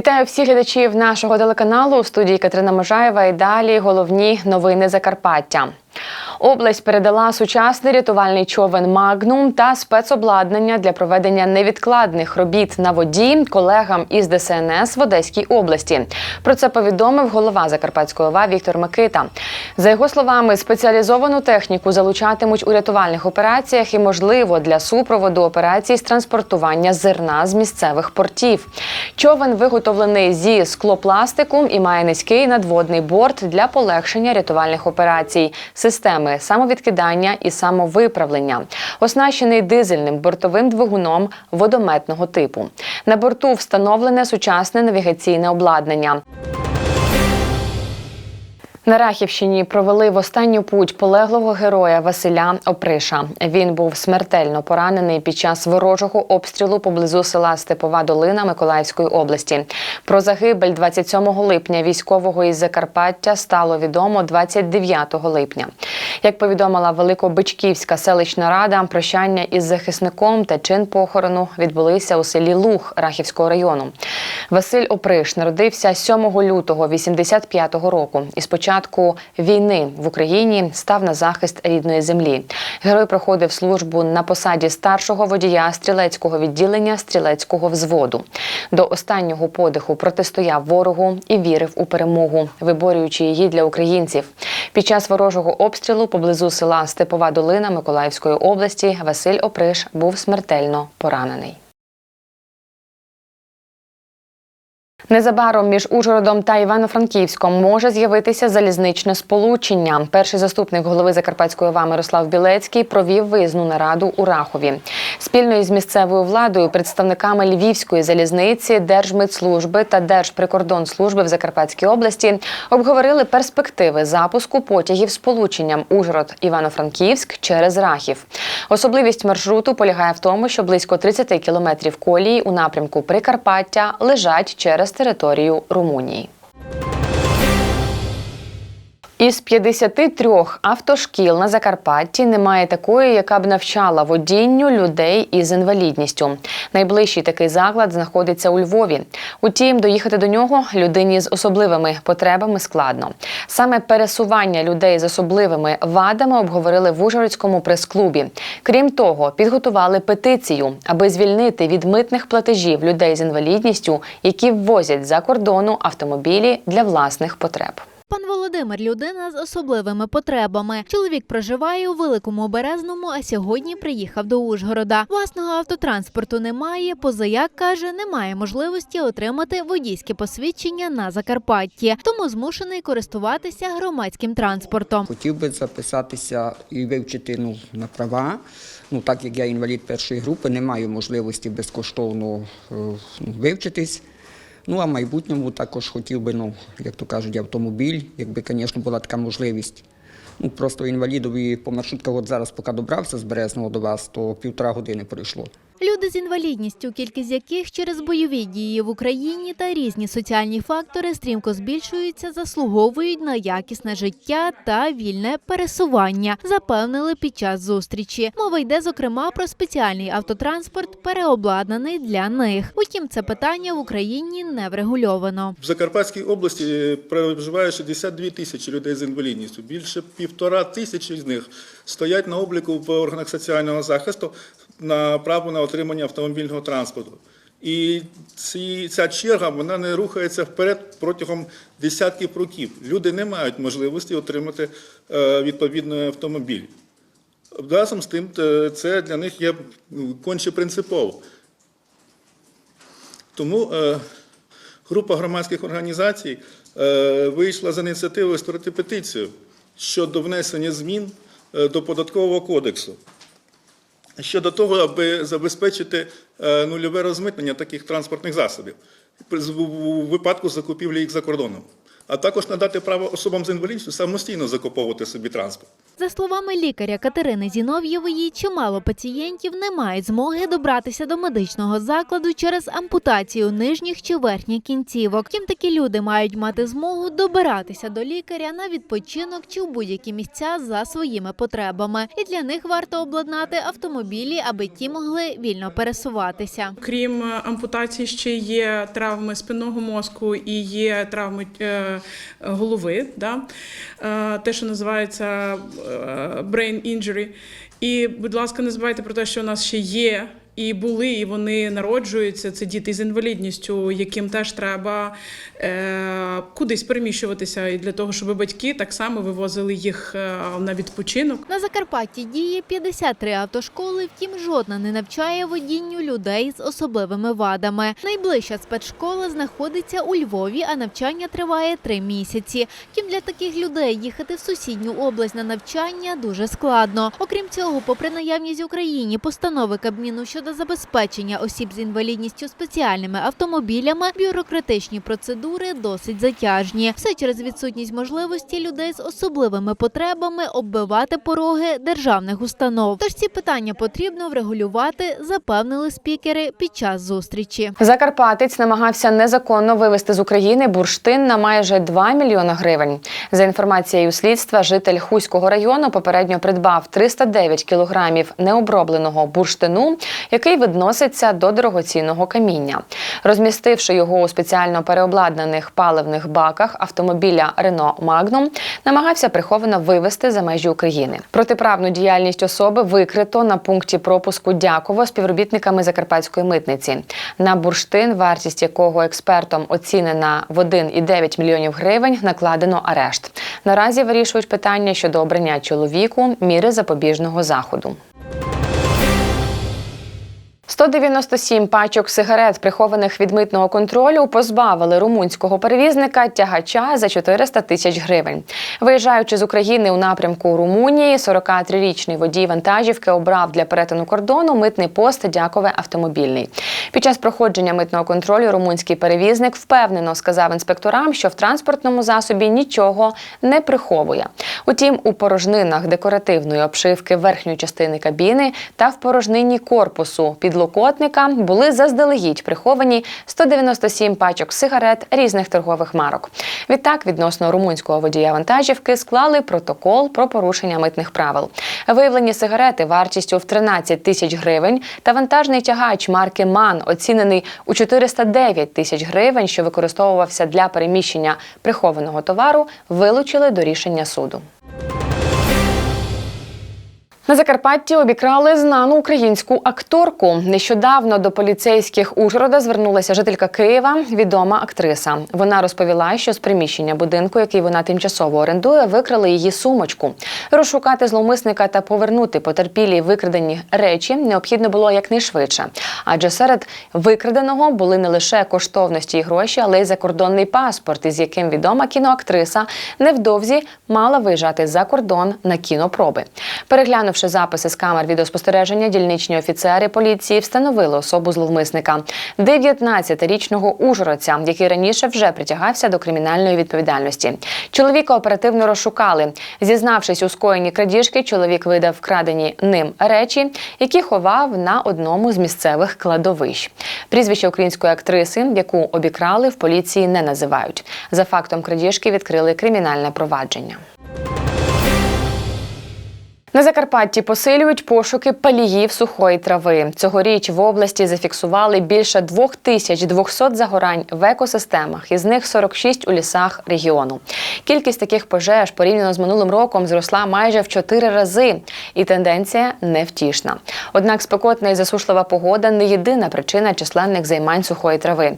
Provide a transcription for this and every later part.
Вітаю всіх глядачів нашого телеканалу у студії Катерина Можаєва. І далі головні новини Закарпаття. Область передала сучасний рятувальний човен Магнум та спецобладнання для проведення невідкладних робіт на воді колегам із ДСНС в Одеській області. Про це повідомив голова Закарпатської ОВА Віктор Микита. За його словами, спеціалізовану техніку залучатимуть у рятувальних операціях і, можливо, для супроводу операцій з транспортування зерна з місцевих портів. Човен виготовлений зі склопластику і має низький надводний борт для полегшення рятувальних операцій, системи самовідкидання і самовиправлення. Оснащений дизельним бортовим двигуном водометного типу. На борту встановлене сучасне навігаційне обладнання. На Рахівщині провели в останню путь полеглого героя Василя Оприша. Він був смертельно поранений під час ворожого обстрілу поблизу села Степова Долина Миколаївської області. Про загибель 27 липня військового із Закарпаття стало відомо 29 липня. Як повідомила Великобичківська селищна рада, прощання із захисником та чин похорону відбулися у селі Луг Рахівського району. Василь Оприш народився 7 лютого 85-го року і спочатку війни в Україні став на захист рідної землі. Герой проходив службу на посаді старшого водія стрілецького відділення стрілецького взводу. До останнього подиху протистояв ворогу і вірив у перемогу, виборюючи її для українців. Під час ворожого обстрілу поблизу села Степова Долина Миколаївської області Василь Оприш був смертельно поранений. Незабаром між Ужгородом та Івано-Франківськом може з'явитися залізничне сполучення. Перший заступник голови Закарпатської ОВА Мирослав Білецький провів виїзну нараду у Рахові. Спільно із місцевою владою, представниками Львівської залізниці, Держмитслужби та Держприкордонслужби в Закарпатській області обговорили перспективи запуску потягів сполученням Ужгород-Івано-Франківськ через Рахів. Особливість маршруту полягає в тому, що близько 30 кілометрів колії у напрямку Прикарпаття лежать через територію Румунії. Із 53 автошкіл на Закарпатті немає такої, яка б навчала водінню людей із інвалідністю. Найближчий такий заклад знаходиться у Львові. Утім, доїхати до нього людині з особливими потребами складно. Саме пересування людей з особливими вадами обговорили в Ужгородському прес-клубі. Крім того, підготували петицію, аби звільнити від митних платежів людей з інвалідністю, які ввозять за кордону автомобілі для власних потреб. Пан Володимир людина з особливими потребами. Чоловік проживає у Великому Березному, а сьогодні приїхав до Ужгорода. Власного автотранспорту немає. Позаяк каже, немає можливості отримати водійське посвідчення на Закарпатті, тому змушений користуватися громадським транспортом. Хотів би записатися і вивчити ну, на права. Ну, так як я інвалід першої групи, не маю можливості безкоштовно е, ну, вивчитись. Ну, а в майбутньому також хотів би, ну, як то кажуть, автомобіль, якби, звісно, була така можливість. Ну, просто інвалідові по маршрутках, от зараз, поки добрався з Березного до вас, то півтора години пройшло. Люди з інвалідністю, кількість яких через бойові дії в Україні та різні соціальні фактори стрімко збільшуються, заслуговують на якісне життя та вільне пересування, запевнили під час зустрічі. Мова йде зокрема про спеціальний автотранспорт, переобладнаний для них. Утім, це питання в Україні не врегульовано. В Закарпатській області е, проживає 62 тисячі людей з інвалідністю. Більше півтора тисячі з них стоять на обліку в органах соціального захисту на право на отримання автомобільного транспорту. І ці, ця черга вона не рухається вперед протягом десятків років. Люди не мають можливості отримати е, відповідний автомобіль. Разом з тим, е, це для них є ну, конче принципово. Тому е, група громадських організацій вийшла з ініціативою створити петицію щодо внесення змін до податкового кодексу. Щодо того, аби забезпечити е, нульове розмитнення таких транспортних засобів у випадку закупівлі їх за кордоном. а також надати право особам з інвалідністю самостійно закуповувати собі транспорт. За словами лікаря Катерини Зінов'євої, чимало пацієнтів не мають змоги добратися до медичного закладу через ампутацію нижніх чи верхніх кінцівок. Втім, такі люди мають мати змогу добиратися до лікаря на відпочинок чи в будь-які місця за своїми потребами. І для них варто обладнати автомобілі, аби ті могли вільно пересуватися. Крім е, ампутації, ще є травми спинного мозку і є травми е, голови, да? е, те, що називається brain injury. І, будь ласка, не забувайте про те, що у нас ще є. І були, і вони народжуються. Це діти з інвалідністю, яким теж треба е, кудись переміщуватися, і для того, щоб батьки так само вивозили їх е, на відпочинок. На Закарпатті діє 53 автошколи, втім жодна не навчає водінню людей з особливими вадами. Найближча спецшкола знаходиться у Львові, а навчання триває три місяці. Втім, для таких людей їхати в сусідню область на навчання дуже складно. Окрім цього, попри наявність в Україні постанови Кабміну щодо забезпечення осіб з інвалідністю спеціальними автомобілями, бюрократичні процедури досить затяжні. Все через відсутність можливості людей з особливими потребами оббивати пороги державних установ. Тож ці питання потрібно врегулювати, запевнили спікери під час зустрічі. Закарпатець намагався незаконно вивезти з України бурштин на майже 2 мільйони гривень. За інформацією слідства, житель Хуського району попередньо придбав 309 кілограмів необробленого бурштину, який відноситься до дорогоцінного каміння. Розмістивши його у спеціально переобладнаних паливних баках автомобіля Рено Магнум, намагався приховано вивезти за межі України. Протиправну діяльність особи викрито на пункті пропуску Дяково співробітниками Закарпатської митниці. На бурштин, вартість якого експертом оцінена в 1,9 мільйонів гривень, накладено арешт. Наразі вирішують питання щодо обрання чоловіку міри запобіжного заходу. 197 пачок сигарет, прихованих від митного контролю, позбавили румунського перевізника тягача за 400 тисяч гривень. Виїжджаючи з України у напрямку Румунії, 43-річний водій вантажівки обрав для перетину кордону митний пост Дякове автомобільний. Під час проходження митного контролю румунський перевізник впевнено сказав інспекторам, що в транспортному засобі нічого не приховує. Утім, у порожнинах декоративної обшивки верхньої частини кабіни та в порожнині корпусу підлокотника були заздалегідь приховані 197 пачок сигарет різних торгових марок. Відтак, відносно румунського водія вантажівки склали протокол про порушення митних правил. Виявлені сигарети вартістю в 13 тисяч гривень та вантажний тягач марки МАН, оцінений у 409 тисяч гривень, що використовувався для переміщення прихованого товару, вилучили до рішення суду. На Закарпатті обікрали знану українську акторку. Нещодавно до поліцейських Ужгорода звернулася жителька Києва, відома актриса. Вона розповіла, що з приміщення будинку, який вона тимчасово орендує, викрали її сумочку. Розшукати зловмисника та повернути потерпілі викрадені речі необхідно було якнайшвидше. Адже серед викраденого були не лише коштовності і гроші, але й закордонний паспорт, із яким відома кіноактриса невдовзі мала виїжджати за кордон на кінопроби. Переглянувши записи з камер відеоспостереження, дільничні офіцери поліції встановили особу зловмисника 19-річного ужгородця, який раніше вже притягався до кримінальної відповідальності. Чоловіка оперативно розшукали. Зізнавшись у скоєнні крадіжки, чоловік видав вкрадені ним речі, які ховав на одному з місцевих кладовищ. Прізвище української актриси, яку обікрали, в поліції не називають. За фактом крадіжки відкрили кримінальне провадження. На Закарпатті посилюють пошуки паліїв сухої трави. Цьогоріч в області зафіксували більше 2200 загорань в екосистемах, із них 46 у лісах регіону. Кількість таких пожеж порівняно з минулим роком зросла майже в 4 рази, і тенденція невтішна. Однак спекотна і засушлива погода не єдина причина численних займань сухої трави.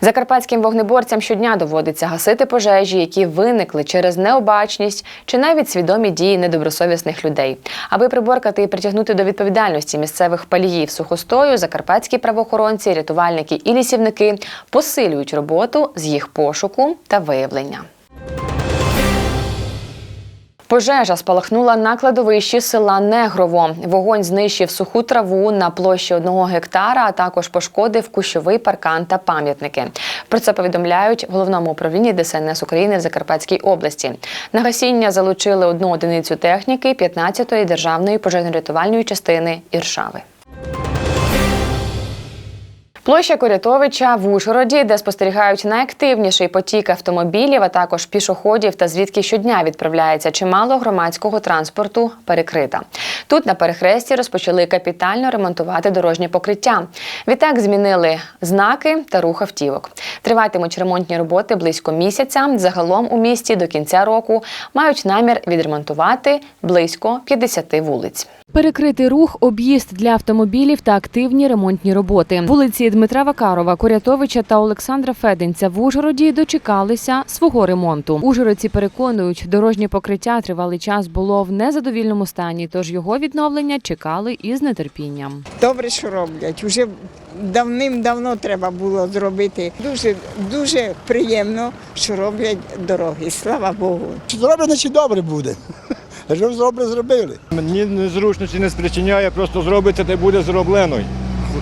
Закарпатським вогнеборцям щодня доводиться гасити пожежі, які виникли через необачність чи навіть свідомі дії недобросовісних людей. Аби приборкати і притягнути до відповідальності місцевих паліїв сухостою, закарпатські правоохоронці, рятувальники і лісівники посилюють роботу з їх пошуку та виявлення. Пожежа спалахнула на кладовищі села Негрово. Вогонь знищив суху траву на площі одного гектара, а також пошкодив кущовий паркан та пам'ятники. Про це повідомляють в головному управлінні ДСНС України в Закарпатській області. На гасіння залучили одну одиницю техніки 15-ї державної пожежно-рятувальної частини Іршави. Площа Корятовича в Ужгороді, де спостерігають найактивніший потік автомобілів, а також пішоходів та звідки щодня відправляється чимало громадського транспорту, перекрита. Тут на перехресті розпочали капітально ремонтувати дорожнє покриття. Відтак змінили знаки та рух автівок. Триватимуть ремонтні роботи близько місяця. Загалом у місті до кінця року мають намір відремонтувати близько 50 вулиць. Перекритий рух, об'їзд для автомобілів та активні ремонтні роботи. Вулиці Дмитра Вакарова, Корятовича та Олександра Феденця в Ужгороді дочекалися свого ремонту. Ужгородці переконують, дорожнє покриття тривалий час було в незадовільному стані, тож його відновлення чекали із нетерпінням. Добре, що роблять. Уже давним-давно треба було зробити. Дуже дуже приємно, що роблять дороги. Слава Богу. Чи зроблено, чи добре буде. Що добре зробили. Мені незручності не спричиняє, просто зробити та буде зроблено.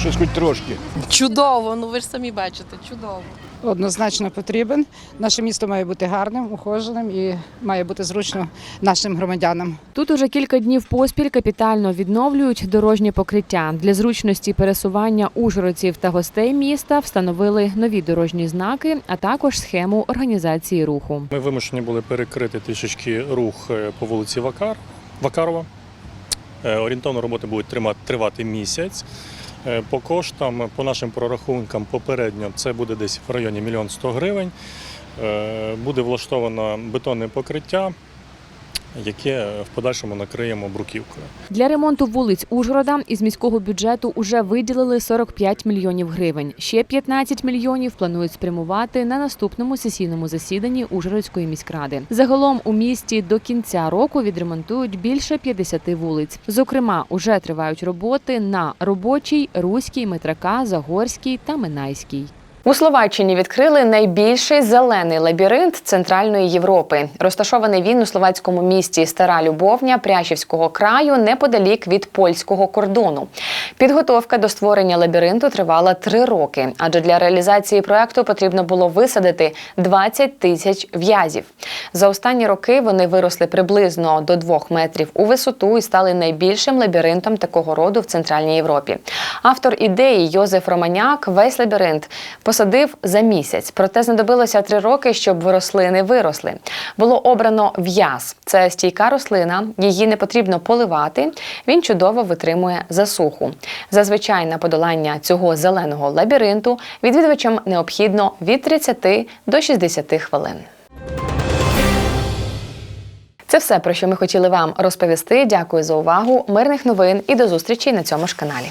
Щось хоч трошки. Чудово, ну ви ж самі бачите, чудово. однозначно потрібен. Наше місто має бути гарним, ухоженим і має бути зручно нашим громадянам. Тут уже кілька днів поспіль капітально відновлюють дорожнє покриття. Для зручності пересування ужгородців та гостей міста встановили нові дорожні знаки, а також схему організації руху. Ми вимушені були перекрити трішечки рух е, по вулиці Вакар, Вакарова. Е, Орієнтовно роботи будуть тримати, тривати місяць. Е, По коштам, по нашим прорахункам, попередньо це буде десь в районі 1 100 гривень. Е, Буде влаштовано бетонне покриття, яке в подальшому накриємо бруківкою. Для ремонту вулиць Ужгорода із міського бюджету уже виділили 45 мільйонів гривень. Ще 15 мільйонів планують спрямувати на наступному сесійному засіданні Ужгородської міськради. Загалом у місті до кінця року відремонтують більше 50 вулиць. Зокрема, уже тривають роботи на робочій, руській, метрака, загорській та минайській. У Словаччині відкрили найбільший зелений лабіринт Центральної Європи. Розташований він у словацькому місті Стара Любовня Прящівського краю неподалік від польського кордону. Підготовка до створення лабіринту тривала три роки, адже для реалізації проекту потрібно було висадити 20 тисяч в'язів. За останні роки вони виросли приблизно до двох метрів у висоту і стали найбільшим лабіринтом такого роду в Центральній Європі. Автор ідеї Йозеф Романяк весь лабіринт посадив за місяць, проте знадобилося три роки, щоб рослини виросли. Було обрано в'яз. Це стійка рослина, її не потрібно поливати. Він чудово витримує засуху. Зазвичай на подолання цього зеленого лабіринту відвідувачам необхідно від 30 до 60 хвилин. Це все про що ми хотіли вам розповісти. Дякую за увагу. Мирних новин і до зустрічі на цьому ж каналі.